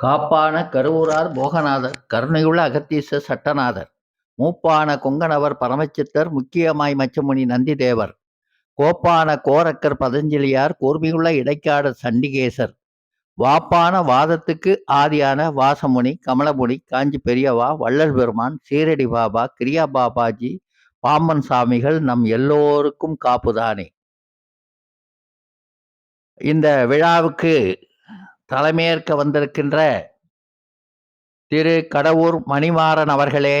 காப்பான கருவூரார் போகநாதர் கருணையுள்ள அகத்தீச சட்டநாதர் மூப்பான கொங்கணவர் பரமச்சித்தர் முக்கியமாய் மச்சமுனி நந்திதேவர் கோப்பான கோரக்கர் பதஞ்சலியார் கூர்மையுள்ள இடைக்காடு சண்டிகேசர் வாப்பான வாதத்துக்கு ஆதியான வாசமுனி கமலமுனி காஞ்சி பெரியவா வள்ளல் பெருமான் சீரடி பாபா கிரியா பாபாஜி பாம்பன் சாமிகள் நம் எல்லோருக்கும் காப்புதானே. இந்த விழாவுக்கு தலைமையேற்க வந்திருக்கின்ற திரு கடவுர் மணிமாறன் அவர்களே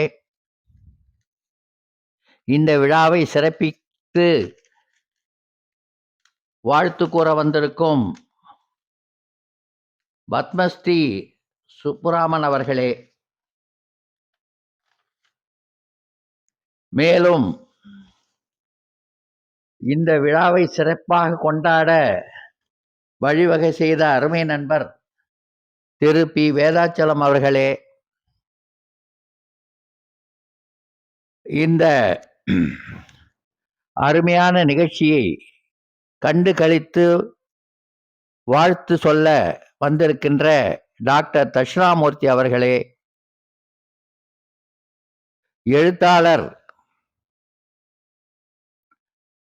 இந்த விழாவை சிறப்பித்து வாழ்த்து கூற வந்திருக்கும் பத்மஸ்ரீ சுப்புராமன் அவர்களே மேலும் இந்த விழாவை சிறப்பாக கொண்டாட வழிவகை செய்த அருமை நண்பர் திரு பி. வேதாச்சலம் அவர்களே இந்த அருமையான நிகழ்ச்சியை கண்டு கழித்து வாழ்த்து சொல்ல வந்திருக்கின்ற டாக்டர் தட்சிணாமூர்த்தி அவர்களே எழுத்தாளர்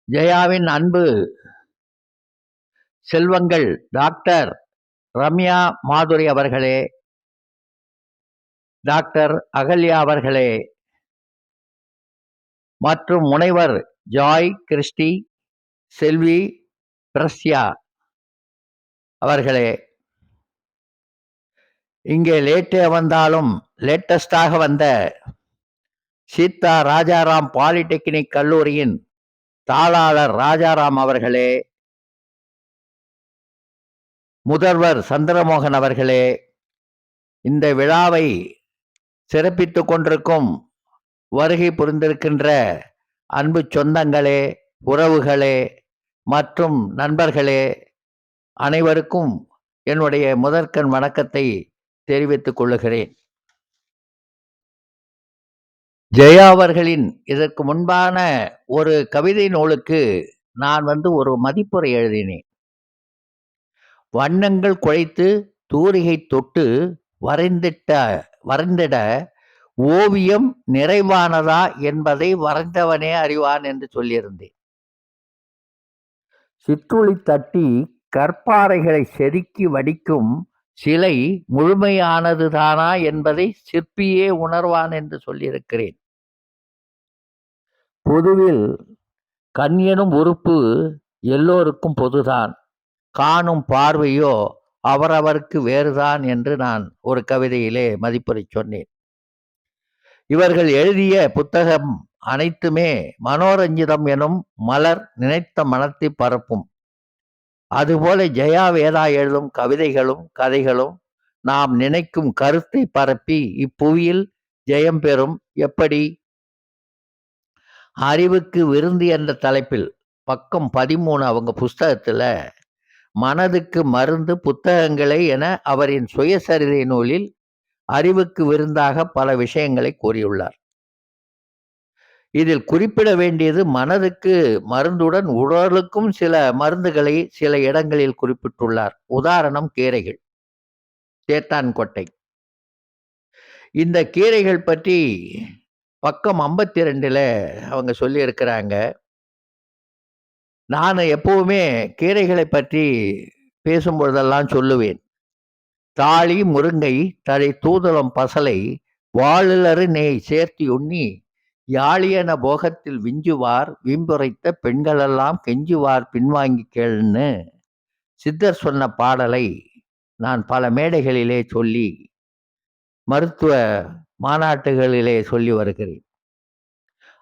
ஜெயாவின் அன்பு செல்வங்கள். டாக்டர் ரம்யா மாதுரி அவர்களே. டாக்டர் அகல்யா அவர்களே. மற்றும் முனைவர் ஜாய் கிறிஸ்டி செல்வி பிரஸ்யா அவர்களே. இங்கே லேட்டே வந்தாலும் லேட்டஸ்டாக வந்த சீதா ராஜாராம் பாலிடெக்னிக் கல்லூரியின் தாளாளர் ராஜாராம் அவர்களே. முதல்வர் சந்திரமோகன் அவர்களே இந்த விழாவை சிறப்பித்து கொண்டிருக்கும் வருகை புரிந்திருக்கின்ற அன்பு சொந்தங்களே உறவுகளே மற்றும் நண்பர்களே அனைவருக்கும் என்னுடைய முதற்கண் வணக்கத்தை தெரிவித்துக் கொள்ளுகிறேன். ஜெயா அவர்களின் இதற்கு முன்பான ஒரு கவிதை நூலுக்கு நான் வந்து ஒரு மதிப்புரை எழுதினேன். வண்ணங்கள் குழைத்து தூரிகை தொட்டு வரைந்திட்ட வரைந்திட ஓவியம் நிறைவானதா என்பதை வரைந்தவனே அறிவான் என்று சொல்லியிருந்தேன். சிற்றுளி தட்டி கற்பாறைகளை செதுக்கி வடிக்கும் சிலை முழுமையானதுதானா என்பதை சிற்பியே உணர்வான் என்று சொல்லியிருக்கிறேன். பொதுவில் கண் எனும் உறுப்பு எல்லோருக்கும் பொதுதான். காணும் பார்வையோ அவரவருக்கு வேறுதான் என்று நான் ஒரு கவிதையிலே மதிப்புரை சொன்னேன். இவர்கள் எழுதிய புத்தகம் அனைத்துமே மனோரஞ்சிதம் எனும் மலர் நினைத்த மனத்தை பரப்பும். அதுபோல ஜெயா வேதா எழுதும் கவிதைகளும் கதைகளும் நாம் நினைக்கும் கருத்தை பரப்பி இப்புவியில் ஜெயம் பெறும். எப்படி? அறிவுக்கு விருந்து என்ற தலைப்பில் பக்கம் பதிமூணு அவங்க புஸ்தகத்தில் மனதுக்கு மருந்து புத்தகங்களை என அவரின் சுயசரிதை நூலில் அறிவுக்கு விருந்தாக பல விஷயங்களை கூறியுள்ளார். இதில் குறிப்பிட வேண்டியது மனதுக்கு மருந்துடன் உடலுக்கும் சில மருந்துகளை சில இடங்களில் குறிப்பிட்டுள்ளார். உதாரணம் கீரைகள். தேத்தான்கொட்டை இந்த கீரைகள் பற்றி பக்கம் ஐம்பத்தி ரெண்டில் அவங்க சொல்லியிருக்கிறாங்க. நான் எப்பவுமே கீரைகளை பற்றி பேசும்பொழுதெல்லாம் சொல்லுவேன். தாளி முருங்கை தழை தூதளம் பசலை வாழுலறு நெய் சேர்த்தி உண்ணி யாழியன போகத்தில் விஞ்சுவார் வீம்புரைத்த பெண்களெல்லாம் கெஞ்சுவார் பின்வாங்கி கேளுன்னு சித்தர் சொன்ன பாடலை நான் பல மேடைகளிலே சொல்லி மருத்துவ மாநாட்டுகளிலே சொல்லி வருகிறேன்.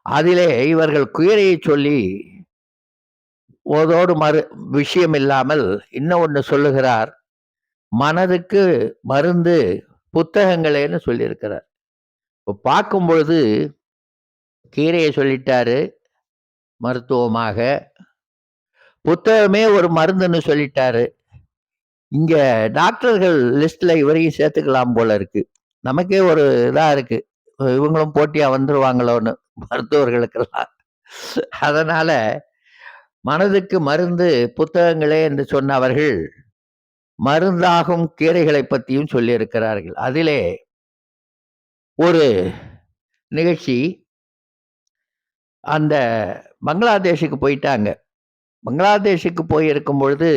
அதிலே இவர்கள் குயிரையை சொல்லி ஓதோடு மறு விஷயம் இல்லாமல் இன்னும் ஒன்று சொல்லுகிறார். மனதுக்கு மருந்து புத்தகங்களேன்னு சொல்லியிருக்கிறார். இப்போ பார்க்கும் பொழுது கீரையை சொல்லிட்டாரு மருத்துவமாக. புத்தகமே ஒரு மருந்துன்னு சொல்லிட்டாரு. இங்க டாக்டர்கள் லிஸ்ட்ல இவரையும் சேர்த்துக்கலாம் போல இருக்கு. நமக்கே ஒரு இதா இருக்கு. இவங்களும் போட்டியா வந்துருவாங்களோன்னு மருத்துவர்களுக்கெல்லாம். அதனால மனதுக்கு மருந்து புத்தகங்களே என்று சொன்ன அவர்கள் மருந்தாகும் கீரைகளை பற்றியும் சொல்லியிருக்கிறார்கள். அதிலே ஒரு நிகழ்ச்சி அந்த பங்களாதேஷுக்கு போயிட்டாங்க. பங்களாதேஷுக்கு போயிருக்கும் பொழுது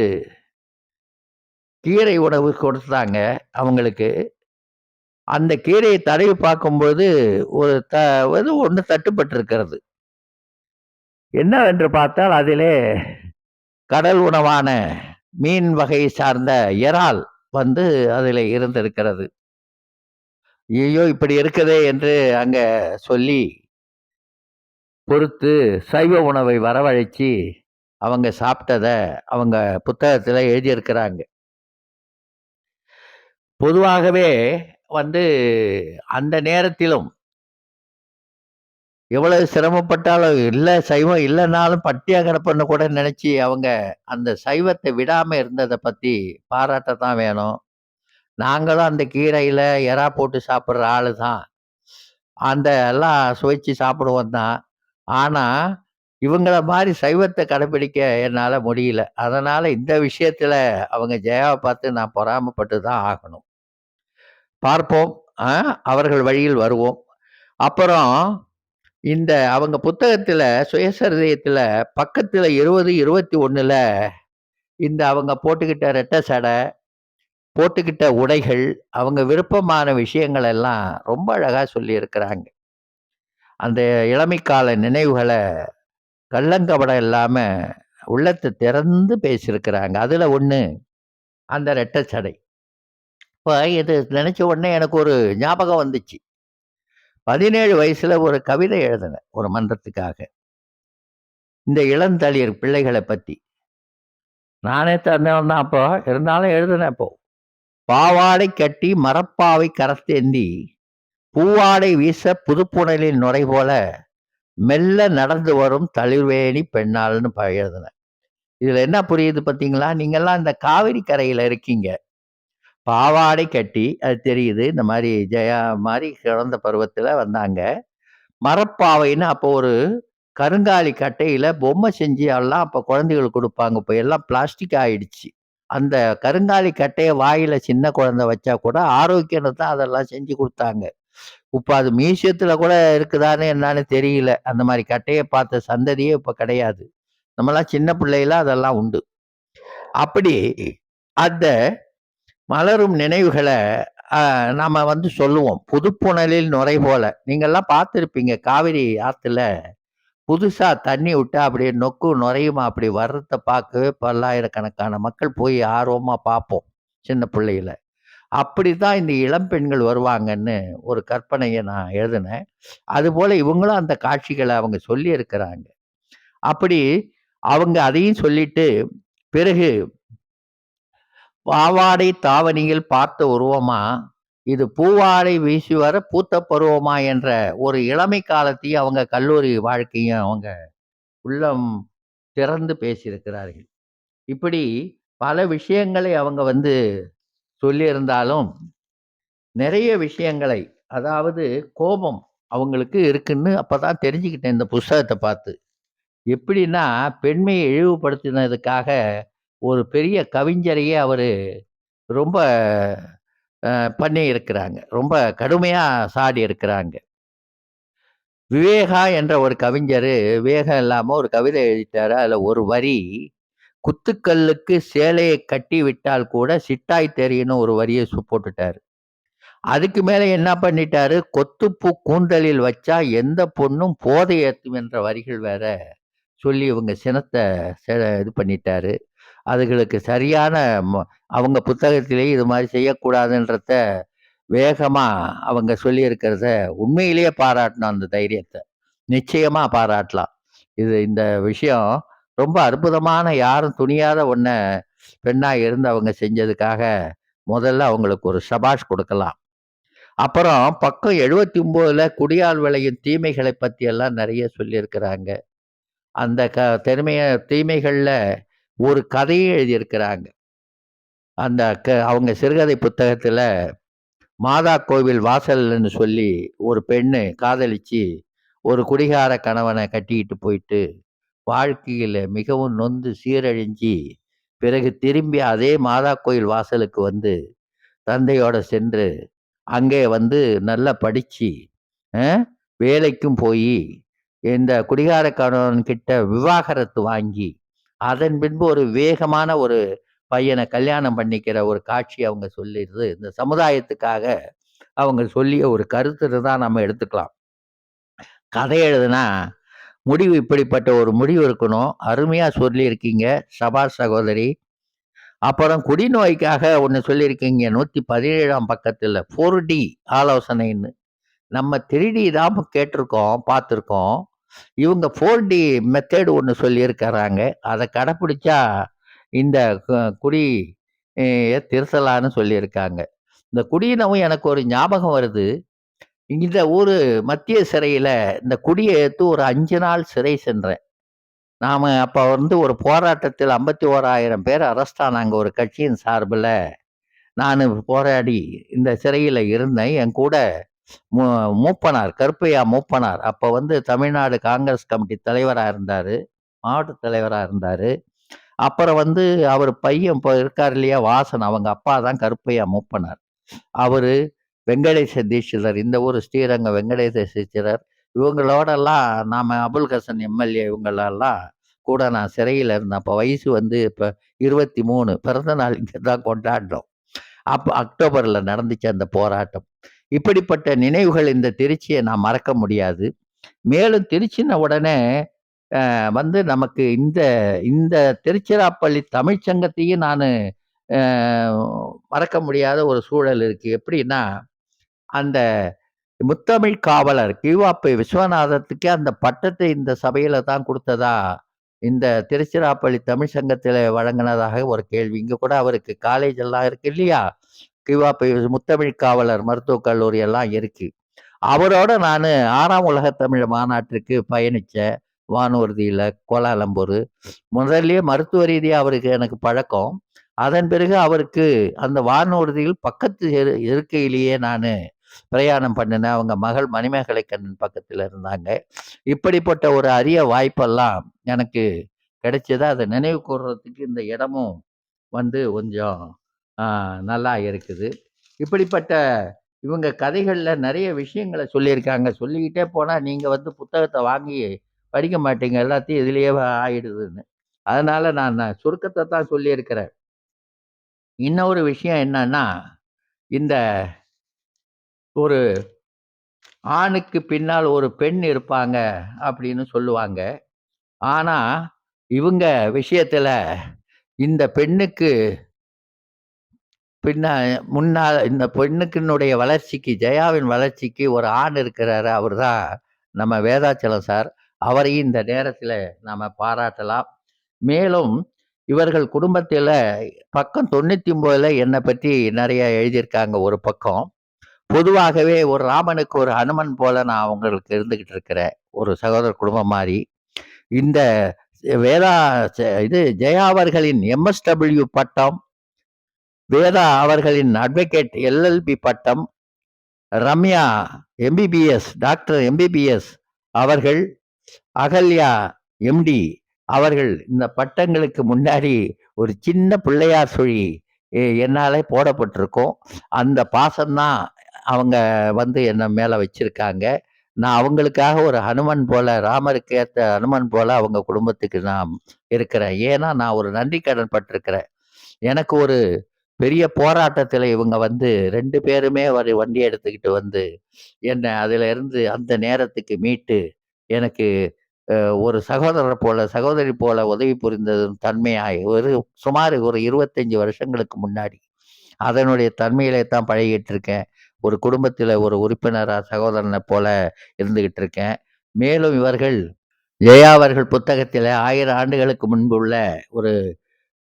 கீரை உணவு கொடுத்தாங்க அவங்களுக்கு. அந்த கீரையை தடவி பார்க்கும்பொழுது ஒரு த ஒன்று தட்டுப்பட்டு தட்டுப்பட்டிருக்கிறது. என்னவென்று பார்த்தால் அதிலே கடல் உணவான மீன் வகை சார்ந்த இறால் வந்து அதில் இருந்திருக்கிறது. ஐயோ இப்படி இருக்குதே என்று அங்கே சொல்லி பொறுத்து சைவ உணவை வரவழைச்சு அவங்க சாப்பிட்டத அவங்க புத்தகத்தில் எழுதியிருக்கிறாங்க. பொதுவாகவே வந்து அந்த நேரத்திலும் எவ்வளவு சிரமப்பட்டாலும், இல்லை சைவம் இல்லைனாலும் பட்டியா கிடப்பேன்னு கூட நினச்சி அவங்க அந்த சைவத்த விடாம பற்றி பத்தி பாராட்டத்தான் வேணும். நாங்களும் அந்த கீரையில எறா போட்டு சாப்பிட்ற ஆளு தான். அந்த எல்லாம் சுவைச்சு சாப்பிடுவோம் தான். ஆனா, இவங்கள மாதிரி சைவத்தை கடைப்பிடிக்க என்னால் முடியல. அதனால் இந்த விஷயத்தில் அவங்க ஜெயாவை பார்த்து நான் பொறாமப்பட்டு தான் ஆகணும். பார்ப்போம். அவர்கள் வழியில் வருவோம். அப்புறம் இந்த அவங்க புத்தகத்துல சுயசரிதையத்துல பக்கத்துல 20, 21ல இந்த அவங்க போட்டுக்கிட்ட ரெட்டை சடை, போட்டுக்கிட்ட உடைகள், அவங்க விருப்பமான விஷயங்கள் எல்லாம் ரொம்ப அழகாக சொல்லியிருக்கிறாங்க. அந்த இளமைக்கால நினைவுகளை கள்ளங்கபடம் இல்லாமல் உள்ளத்தை திறந்து பேசியிருக்கிறாங்க. அதில் ஒன்று அந்த ரெட்டை சடை. இப்போ இது நினச்ச உடனே எனக்கு ஒரு ஞாபகம் வந்துச்சு. 17 வயசுல ஒரு கவிதை எழுதினேன். ஒரு மன்றத்துக்காக. இந்த இளந்தளியர் பிள்ளைகளை பத்தி. நானே தந்தவன் தான் அப்போ. இருந்தாலும் எழுதினேன் அப்போ. பாவாடை கட்டி மரப்பாவை கரத்தேந்தி, பூவாடை வீச புதுப்புணலின் நுரை போல, மெல்ல நடந்து வரும் தளிர்வேணி பெண்ணாள்னு ப எழுதினேன். இதுல என்ன புரியுது பார்த்தீங்களா? நீங்கலாம் இந்த காவிரி கரையில இருக்கீங்க. பாவாடை கட்டி அது தெரியுது. இந்த மாதிரி ஜெயா மாதிரி குழந்த பருவத்தில் வந்தாங்க. மரப்பாவைன்னு அப்போ ஒரு கருங்காலி கட்டையில் பொம்மை செஞ்சு எல்லாம் அப்போ குழந்தைகளுக்கு கொடுப்பாங்க இப்போ எல்லாம் பிளாஸ்டிக் ஆயிடுச்சு. அந்த கருங்காலி கட்டையை வாயில் சின்ன குழந்தை வச்சா கூட ஆரோக்கியத்தை தான் அதெல்லாம் செஞ்சு கொடுத்தாங்க இப்போ அது மியூசியத்தில் கூட இருக்குதான்னு என்னான்னு தெரியல. அந்த மாதிரி கட்டையை பார்த்த சந்ததியே இப்போ கிடையாது. நம்மலாம் சின்ன பிள்ளையில அதெல்லாம் உண்டு. அப்படி அந்த மலரும் நினைவுகளை நாம் வந்து சொல்லுவோம். புதுப்புணலில் நுரை போல. நீங்கள்லாம் பார்த்துருப்பீங்க காவிரி ஆற்றுல புதுசாக தண்ணி விட்டா அப்படியே நொக்கும் நுரையுமா அப்படி வர்றதை பார்க்கவே பல்லாயிரக்கணக்கான மக்கள் போய் ஆர்வமாக பார்ப்போம். சின்ன பிள்ளையில. அப்படித்தான் இந்த இளம் பெண்கள் வருவாங்கன்னு ஒரு கற்பனையை நான் எழுதினேன். அதுபோல் இவங்களும் அந்த காட்சிகளை அவங்க சொல்லியிருக்கிறாங்க. அப்படி அவங்க அதையும் சொல்லிட்டு, பிறகு பாவாடை தாவணியில் பார்த்த உருவமா, இது பூவாடை வீசி வர பூத்த பருவமா என்ற ஒரு இளமை காலத்தையும் அவங்க கல்லூரி வாழ்க்கையும் அவங்க உள்ளம் திறந்து பேசியிருக்கிறார்கள். இப்படி பல விஷயங்களை அவங்க வந்து சொல்லியிருந்தாலும், நிறைய விஷயங்களை அதாவது கோபம் அவங்களுக்கு இருக்குன்னு அப்பதான் தெரிஞ்சுக்கிட்டேன் இந்த புஸ்தகத்தை பார்த்து. எப்படின்னா, பெண்மையை இழிவுபடுத்தினதுக்காக ஒரு பெரிய கவிஞரையே அவர் ரொம்ப பண்ணி இருக்கிறாங்க. ரொம்ப கடுமையாக சாடி இருக்கிறாங்க. விவேகா என்ற ஒரு கவிஞர் விவேகம் இல்லாமல் ஒரு கவிதை எழுதிட்டார். அதில் ஒரு வரி, "குத்துக்கல்லுக்கு சேலையை கட்டி விட்டால் கூட சிட்டாய் தெரியும்னு" ஒரு வரியை சு அதுக்கு மேலே என்ன பண்ணிட்டாரு, "கொத்துப்பூ கூந்தலில் வச்சா எந்த பொண்ணும் போதை ஏற்றும் என்ற வரிகள் வேற சொல்லி இவங்க சினத்தை இது பண்ணிட்டாரு. அதுகளுக்கு சரியான ம அவங்க புத்தகத்திலேயே இது மாதிரி செய்யக்கூடாதுன்றத வேகமாக அவங்க சொல்லியிருக்கிறத உண்மையிலேயே பாராட்டணும் அந்த தைரியத்தை நிச்சயமாக பாராட்டலாம். இது இந்த விஷயம் ரொம்ப அற்புதமான யாரும் துணியாத ஒண்ண பெண்ணாக இருந்து அவங்க செஞ்சதுக்காக முதல்ல அவங்களுக்கு ஒரு சபாஷ் கொடுக்கலாம் அப்புறம் பக்கம் 79ல குடியால் விளையும் தீமைகளை பற்றியெல்லாம் நிறைய சொல்லியிருக்கிறாங்க. அந்த க திறமைய தீமைகளில் ஒரு கதையை எழுதியிருக்கிறாங்க. அந்த க அவங்க சிறுகதை புத்தகத்தில் மாதா கோவில் வாசல்னு சொல்லி ஒரு பெண்ணு காதலிச்சு, ஒரு குடிகார கணவனை கட்டிக்கிட்டு போயிட்டு, வாழ்க்கையில் மிகவும் நொந்து சீரழிஞ்சி பிறகு திரும்பி அதே மாதா கோயில் வாசலுக்கு வந்து தந்தையோட சென்று அங்கே வந்து நல்லா படித்து வேலைக்கும் போய் இந்த குடிகார கணவன்கிட்ட விவாகரத்து வாங்கி, அதன் பின்பு ஒரு வேகமான ஒரு பையனை கல்யாணம் பண்ணிக்கிற ஒரு காட்சி அவங்க சொல்லிடுது இந்த சமுதாயத்துக்காக அவங்க சொல்லிய ஒரு கருத்து தான் நம்ம எடுத்துக்கலாம். கதை எழுதுனா, முடிவு இப்படிப்பட்ட ஒரு முடிவு இருக்கணும். அருமையாக சொல்லியிருக்கீங்க, சபா சகோதரி. அப்புறம் குடிநோய்க்காக ஒன்று சொல்லியிருக்கீங்க நூற்றி பதினேழாம் பக்கத்தில் ஃபோர் டி ஆலோசனைன்னு. நம்ம 3டி தான் கேட்டிருக்கோம், பார்த்துருக்கோம். இவங்க ஃபோர் டி மெத்தேடு ஒன்று சொல்லியிருக்கிறாங்க. அதை கடைப்பிடிச்சா இந்த குடி திருத்தலான்னு சொல்லியிருக்காங்க. இந்த குடியினவும் எனக்கு ஒரு ஞாபகம் வருது. இந்த ஊர் மத்திய சிறையில் இந்த குடியை ஏத்து ஒரு அஞ்சு நாள் சிறை சென்றேன். நாம் அப்போ வந்து ஒரு போராட்டத்தில் 51,000 பேர் அரெஸ்ட் ஆனாங்க ஒரு கட்சியின் சார்பில் நான் போராடி இந்த சிறையில் இருந்தேன். என் கூட மூப்பனார், கருப்பையா மூப்பனார். அப்போ வந்து தமிழ்நாடு காங்கிரஸ் கமிட்டி தலைவராக இருந்தார் மாவட்ட தலைவராக இருந்தார் அப்புறம் வந்து அவர் பையன் இப்போ இருக்கார் இல்லையா? வாசன் அவங்க அப்பா தான் கருப்பையா மூப்பனார். அவர் வெங்கடேச தீட்சிதர் இந்த ஊர் ஸ்ரீரங்க வெங்கடேச தீட்சிதர். இவங்களோடலாம் நாம அபுல் ஹசன் எம்.எல்.ஏ. இவங்களெல்லாம் கூட நான் சிறையில இருந்தேன். அப்போ வயசு வந்து இப்போ இருபத்தி மூணு பிறந்த நாள் இங்கே தான் கொண்டாடினோம். அப்போ அக்டோபர்ல நடந்துச்சு அந்த போராட்டம். இப்படிப்பட்ட நினைவுகள் இந்த திருச்சியை நான் மறக்க முடியாது. மேலும் திருச்சின உடனே வந்து நமக்கு இந்த இந்த திருச்சிராப்பள்ளி தமிழ்ச்சங்கத்தையும் சங்கத்தையும் மறக்க முடியாத ஒரு சூழல் இருக்கு. எப்படின்னா, அந்த முத்தமிழ் காவலர் கிவாப்பை விஸ்வநாதத்துக்கே அந்த பட்டத்தை இந்த சபையில தான் கொடுத்ததா இந்த திருச்சிராப்பள்ளி தமிழ் சங்கத்தில் வழங்கினதாக ஒரு கேள்வி. இங்கே கூட அவருக்கு காலேஜ் எல்லாம் இருக்கு இல்லையா? கிவாப்பை முத்தமிழ் காவலர் மருத்துவக் கல்லூரி எல்லாம் இருக்கு. அவரோட நான் ஆறாம் உலக தமிழ் மாநாட்டிற்கு பயணித்த வானூர்தியில் கோலாலம்பூர். முதல்லயே மருத்துவ ரீதியாக அவருக்கு எனக்கு பழக்கம். அதன் பிறகு அவருக்கு அந்த வானூர்தியில் பக்கத்து இருக்கையிலேயே நான் பிரயாணம் பண்ணினேன் அவங்க மகள் மணிமேகலை கண்ணன் பக்கத்தில் இருந்தாங்க. இப்படிப்பட்ட ஒரு அரிய வாய்ப்பெல்லாம் எனக்கு கிடைச்சது. அதை நினைவு கூறுறதுக்கு இந்த இடமும் வந்து கொஞ்சம் நல்லா இருக்குது. இப்படிப்பட்ட இவங்க கதைகளில் நிறைய விஷயங்களை சொல்லியிருக்காங்க. சொல்லிக்கிட்டே போனால் நீங்கள் வந்து புத்தகத்தை வாங்கி படிக்க மாட்டீங்க. எல்லாத்தையும் இதுலேயே ஆயிடுதுன்னு. அதனால் நான் சுருக்கத்தை தான் சொல்லியிருக்கிறேன். இன்னொரு விஷயம் என்னன்னா, இந்த ஒரு ஆணுக்கு பின்னால் ஒரு பெண் இருப்பாங்க அப்படின்னு சொல்லுவாங்க. ஆனால் இவங்க விஷயத்தில் இந்த பெண்ணுக்கு பின்ன முன்னால் இந்த பெண்ணுக்கினுடைய வளர்ச்சிக்கு ஜெயாவின் வளர்ச்சிக்கு ஒரு ஆண் இருக்கிறாரு. அவர் தான் நம்ம வேதாச்சலம் சார். அவரையும் இந்த நேரத்தில் நாம் பாராட்டலாம். மேலும் இவர்கள் குடும்பத்தில் பக்கம் 99ல என்னை பற்றி நிறைய எழுதியிருக்காங்க ஒரு பக்கம். பொதுவாகவே ஒரு ராமனுக்கு ஒரு ஹனுமன் போல நான் அவங்களுக்கு இருந்துகிட்டு இருக்கிறேன். ஒரு சகோதர குடும்பம் மாதிரி இந்த வேதா ச இது ஜெயா அவர்களின் எம்.எஸ்.டபிள்யூ பட்டம், வேதா அவர்களின் அட்வொகேட் எல்.எல்.பி பட்டம், ரம்யா எம்.பி.பி.எஸ். டாக்டர் எம்.பி.பி.எஸ். அவர்கள், அகல்யா எம்.டி. அவர்கள் இந்த பட்டங்களுக்கு முன்னாடி ஒரு சின்ன பிள்ளையார் சுழி என்னால் போடப்பட்டிருக்கோம் போடப்பட்டிருக்கும். அந்த பாசம் தான் அவங்க வந்து என்னை மேலே வச்சிருக்காங்க. நான் அவங்களுக்காக ஒரு ஹனுமன் போல ராமருக்கு ஏற்ற ஹனுமன் போல அவங்க குடும்பத்துக்கு நான் இருக்கிறேன். ஏன்னா, நான் ஒரு நன்றி கடன் பட்டிருக்கிறேன். எனக்கு ஒரு பெரிய போராட்டத்தில் இவங்க வந்து ரெண்டு பேருமே ஒரு வண்டி எடுத்துக்கிட்டு வந்து, என்னை அதிலிருந்து அந்த நேரத்துக்கு மீட்டு, எனக்கு ஒரு சகோதரர் போல, சகோதரி போல உதவி புரிந்ததும் தன்மையாய் ஒரு சுமார் ஒரு 25 வருஷங்களுக்கு முன்னாடி. அதனுடைய தன்மையிலே தான் பழகிட்டு இருக்கேன். ஒரு குடும்பத்தில் ஒரு உறுப்பினராக சகோதரனை போல இருந்துகிட்டு இருக்கேன். மேலும் இவர்கள் ஜெயா அவர்கள் புத்தகத்தில் ஆயிரம் ஆண்டுகளுக்கு முன்பு உள்ள ஒரு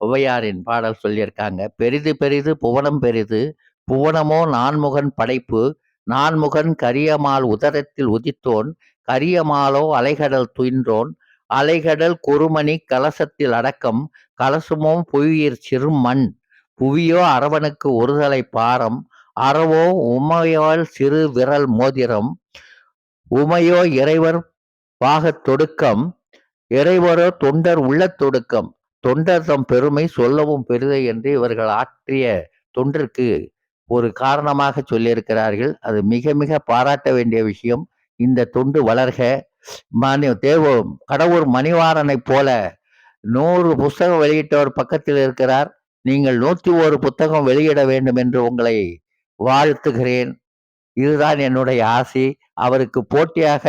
ஔவையாரின் பாடல் சொல்லியிருக்காங்க. "பெரிது பெரிது புவனம் பெரிது, புவனமோ நான்முகன் படைப்பு, நான்முகன் கரியமால் உதரத்தில் உதித்தோன், கரியமாலோ அலைகடல் துயின்றோன், அலைகடல் குறுமணி கலசத்தில் அடக்கம், கலசமோ புவியிற் சிறுமண், புவியோ அரவனுக்கு ஒருதலை பாரம், அரவோ உமையால் சிறு விரல் மோதிரம், உமையோ இறைவர் பாகத் தொடுக்கம், இறைவரோ தொண்டர் உள்ளத் தொடுக்கம், தொண்டர் தம் பெருமை சொல்லவும் பெரிது என்று இவர்கள் ஆற்றிய தொண்டிற்கு ஒரு காரணமாக சொல்லியிருக்கிறார்கள். அது மிக மிக பாராட்ட வேண்டிய விஷயம். இந்த தொண்டு வளர்க. மணி தேவ கடவுர் மணிவாரனைப் போல நூறு புஸ்தகம் வெளியிட்டவர் பக்கத்தில் இருக்கிறார். நீங்கள் நூற்றி ஒரு புத்தகம் வெளியிட வேண்டும் என்று உங்களை வாழ்த்துகிறேன். இதுதான் என்னுடைய ஆசை. அவருக்கு போட்டியாக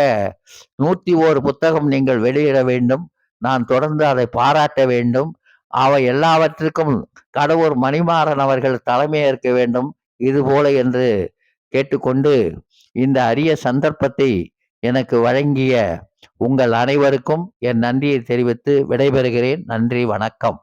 நூற்றி ஒரு புத்தகம் நீங்கள் வெளியிட வேண்டும். நான் தொடர்ந்து அதை பாராட்ட வேண்டும். அவை எல்லாவற்றிற்கும் கடவுர் மணிமாறன் அவர்கள் தலைமையேற்க வேண்டும். இதுபோல என்று கேட்டுக்கொண்டு இந்த அரிய சந்தர்ப்பத்தை எனக்கு வழங்கிய உங்கள் அனைவருக்கும் என் நன்றியை தெரிவித்து விடைபெறுகிறேன். நன்றி வணக்கம்.